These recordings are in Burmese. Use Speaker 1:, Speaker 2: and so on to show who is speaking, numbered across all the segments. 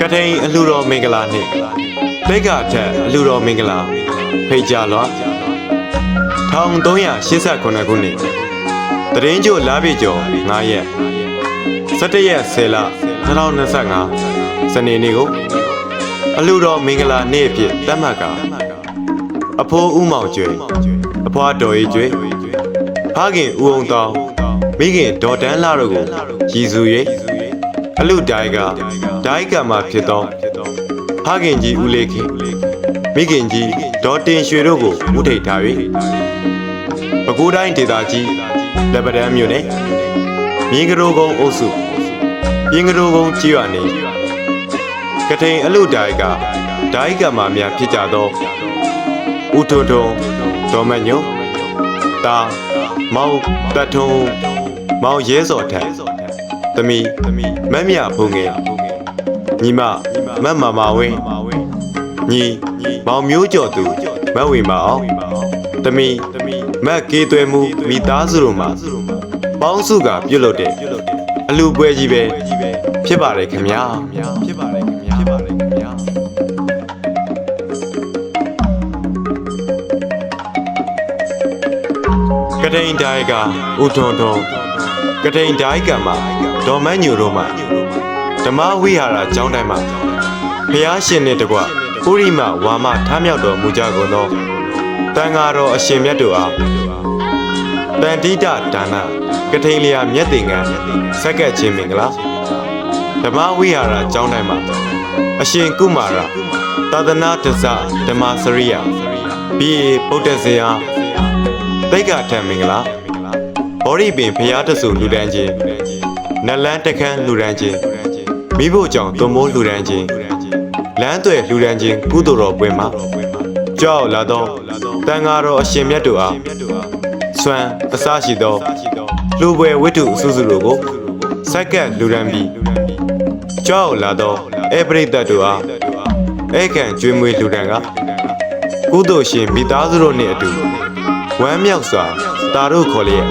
Speaker 1: ထိန်အလှတော်မင်္ဂလာနှင့်တိတ်ကထက်အလှတော်မင်္ဂလာဖိတ်ကြလွား1389ခုနှစ်တရင်ကျိုလာပြီကျော်9ရက်17ရက်10လ2025စနေနေ့ကိုအလှတော်မင်္ဂလာနေ့အဖြစ်သတ်မှတ်ကာအဖိုးဦးမောင်ကျွေအဖွားတော်ရေးကျွေဖခင်ဦးအောင်တောင်းမိခင်ဒေါ်တန်းလာတို့ကိုရည်စူ၍ အလူတိုင်ကဒိုင်ကမှာဖြစ်သောဖခင်ကြီးဦးလေးခင်မိခင်ကြီးဒေါ်တင်ရွှေတို့ကိုဥထိတ်ထား၍ပဲခူးတိုင်းဒေသကြီးလက်ပတန်းမြို့နယ်မြင်းကရိုးကုန်းအုပ်စုမြင်းကရိုးကုန်းကြီးရွာနေကထိန်အလူတိုင်ကဒိုင်ကမှာများဖြစ်ကြသောဦးထွန်းထွန်းဒေါ်မညုံတာမောင်တတ်ထုံးမောင်ရဲစော်ထက် သမီးမတ်မြဖုန်ငယ်ညီမမတ်မမဝင်းညီမောင်မျိုးကျော်သူမတ်ဝေမအောင်သမီးမတ်ကေးသွဲမှုမိသားစုတို့မှာပေါင်းစုကပြုတ်လုတဲ့အလူပွဲကြီးပဲဖြစ်ပါတယ်ခင်ဗျာဖြစ်ပါတယ်ခင်ဗျာဖြစ်ပါတယ်ခင်ဗျာကထိန်ဒိုင်ကဦးထွန်းထွန်း ကထိန်ဒိုင်ကမှာဒေါ်မန်းညိုတို့မှာဓမ္မဝိဟာရကျောင်းတိုင်းမှာဖျားရှင်နှင့်တကွပုရိမဝါမထမ်းမြောက်တော်မူကြကုန်သောတန်ဃာတော်အရှင်မြတ်တို့အားတန်တိတဒါနကထိန်လျာမြတ်တင်ငံဆက်ကပ်ခြင်းမင်္ဂလာဓမ္မဝိဟာရကျောင်းတိုင်းမှာအရှင်ကုမာရသာသနာတစ္ဆဓမ္မစရိယဘီအေဗုဒ္ဓဇေယတိတ်ကထံမင်္ဂလာ ဘောရီပင်ဖျားတဆူလူဒန်းချင်းနတ်လန်းတခန်းလူဒန်းချင်းမိဖို့ကြောင့်သွမိုးလူဒန်းချင်းလမ်းသွဲလူဒန်းချင်းကုသိုလ်တော်ပွဲမှာကြောက်လာသောတန်ဃာတော်အရှင်မြတ်တို့အားဆွမ်းအစရှိသောလူပွဲဝိတ္ထုအစုစုတို့ကိုစက္ကန့်လူဒန်းပြီးကြောက်လာသောအေပရိသတ်တို့အားဧကန်ကျွေးမွေးလူဒန်းကကုသိုလ်ရှင်မိသားစုတို့နှင့်အတူဝမ်းမြောက်စွာတာတို့ခေါ်လျက်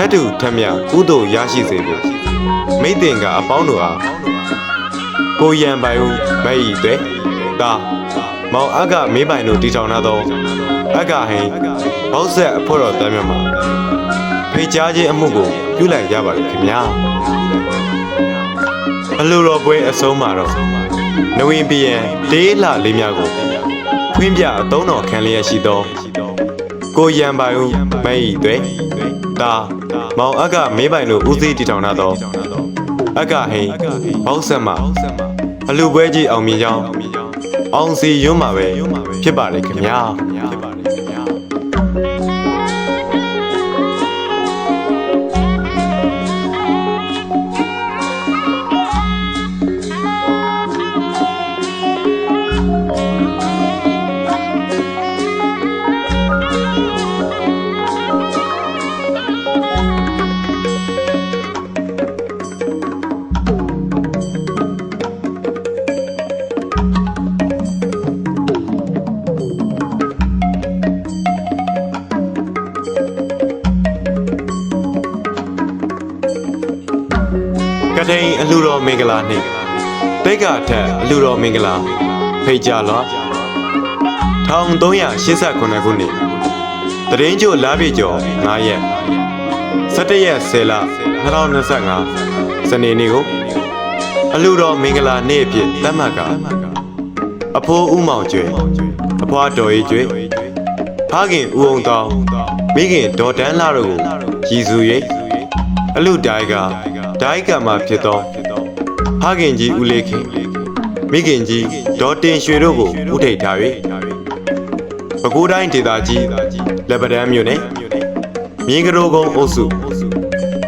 Speaker 1: ထတ်တူထက်မြကုသိုလ်ရရှိစေဖို့မိတ်တင်ကအပေါင်းတို့အားကိုရန်ပိုင်ဦးမက်ဤတဲ့တာမောင်အကမေးပိုင်တို့တီထောင်လာသောအကဟင်ဘောက်ဆက်အဖို့တော်တမ်းမြတ်မှာဖိတ်ကြားခြင်းအမှုကိုပြုလိုက်ရပါလိမ့်ခင်ဗျာအလိုတော်ပွဲအဆုံးမှာတော့နဝင်းပီယံတေးလှလေးများကိုဖွင့်ပြအသုံးတော်ခံလျက်ရှိသောကိုရန်ပိုင်ဦးမဲဤတွေတာ မောင်အကမေးပိုင်တို့ဦးစီးတည်ထောင်လာသောအကဟိန်ဘောက်ဆက်မှအလူပွဲကြီးအောင်မြင်ကြောင်းအောင်စီရွန်းမှာပဲဖြစ်ပါလေခင်ဗျာဖြစ်ပါလေခင်ဗျာ လှတော်မင်္ဂလာနှင့်တိတ်ကထက်အလှတော်မင်္ဂလာဖိတ်ကြလော1389ခုနှစ်တရင်ကျိုလာပြီကျော်9ရက်17ရက်10လ2025စနေနေ့ကိုအလှတော်မင်္ဂလာနေ့အဖြစ်သတ်မှတ်ကာအဖိုးဦးမောင်ကျွေအဖွားတော်ရေးကျွေဖခင်ဦးအောင်တောင်းမိခင်ဒေါ်တန်းလာတို့ကိုရည်စူ၍အလူတိုင်ကဒိုင်ကမှာဖြစ်သော ဖခင်ကြီးဦးလေးခင်မိခင်ကြီးဒေါ်တင်ရွှေတို့ကိုဥထိတ်ထား၍ပဲခူးတိုင်းဒေသကြီးလက်ပတန်းမြို့နယ်မြင်းကရိုးကုန်းအုပ်စု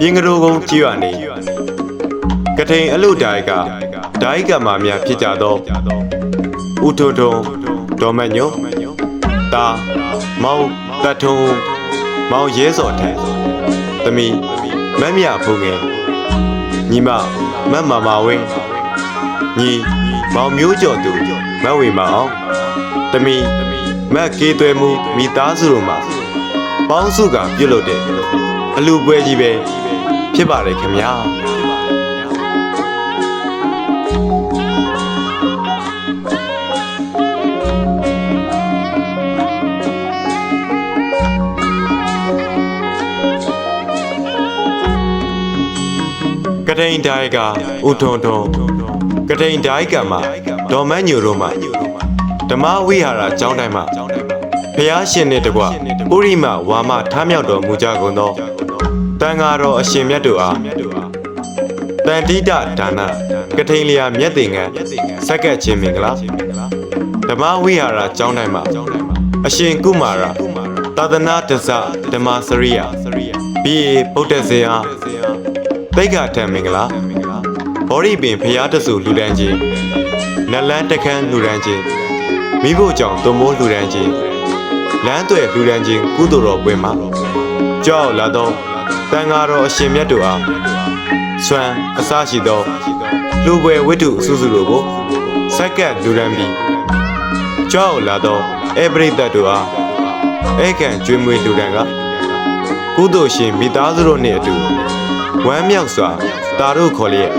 Speaker 1: မြင်းကရိုးကုန်းကြီးရွာနေကထိန်အလူတိုင်ကဒိုင်ကမှာများဖြစ်ကြသောဦးထွန်းထွန်းဒေါ်မညုံတာမောင်တတ်ထုံးမောင်ရဲစော်ထက်သမီးမတ်မြဖုန်ငယ် ညီမမတ်မမဝင်းညီမောင်မျိုးကျော်သူမတ်ဝေမအောင်တမီမတ်ကေးသွဲမှုမိသားစုတို့မှာပေါင်းစုကပြုတ်လို့တဲ့အလူပွဲကြီးပဲဖြစ်ပါတယ်ခင်ဗျာ တိန်တိုင်းကဥထုံထုံကတိန်တိုင်းကမှာဒေါ်မန်ညိုတို့မှာဓမ္မဝိဟာရကျောင်းတိုင်းမှာဖျားရှင်နှင့်တကွပုရိမဝါမထားမြောက်တော်မူကြကုန်သောတန်ဃာတော်အရှင်မြတ်တို့အားတန်တိတဒါနကထိန်လျာမြတ်တင်ငန်းစက္ကက်ချင်းမင်္ဂလာဓမ္မဝိဟာရကျောင်းတိုင်းမှာအရှင်ကုမာရသာသနာတဇဓမ္မစရိယဘီအေဗုဒ္ဓဇေယ သိက္ခာထံမင်္ဂလာဘောရိပင်ဖျားတဆူလူတန်းချင်းနတ်လန်းတခန်းလူတန်းချင်းမိဖို့ကြောင့်သွမိုးလူတန်းချင်းလမ်းသွဲလူတန်းချင်းကုသိုလ်တော်ပွဲမှာကြောက်လာသောတန်ဃာတော်အရှင်မြတ်တို့အားဆွမ်းအစရှိသောလူပွဲဝိတ္ထုအစုစုတို့ကိုစက္ကပ်လူတန်းပြီးကြောက်လာသောအေပရိသတ်တို့အားဧကန်ကျွေးမွေးလူတန်းကကုသိုလ်ရှင်မိသားစုတို့နှင့်အတူ ဝမ်းမြောက်စွာတာတို့ခေါ်လျက်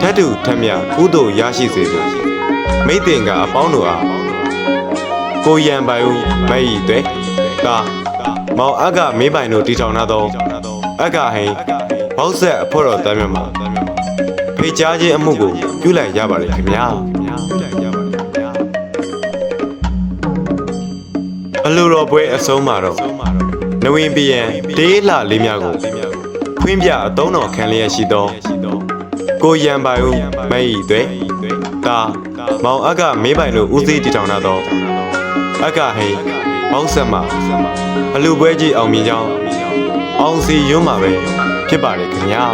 Speaker 1: ထတ်တူထက်မြတ်ကုသိုလ်ရရှိစေသည်မိတ်တင်ကအပေါင်းတို့အားကိုရန်ပိုင်ဦးမယီတဲ့တာမောင်အကမေးပိုင်တို့တီထောင်လာသောအကဟိန်ဘောက်ဆက်အဖို့တော်တမ်းမြတ်မှာဖေချားခြင်းအမှုကိုပြုလိုက်ရပါတယ်ခင်ဗျာအလူတော်ပွဲအဆုံးမှာတော့နဝင်းပီယံဒေးလှလေးများကို ဖွင့်ပြအသုံးတော်ခံလျက်ရှိသောကိုရန်ပိုင်ဦးမယီတဲ့တာမောင်အကမေးပိုင်တို့ဦးစီးတီထောင်လာသောအကဟိန်ဘောက်ဆက်မှာအလူပွဲကြီးအောင်မြင်ကြောင်းအောင်စီရွံးမှာပဲဖြစ်ပါတယ်ခင်ဗျာ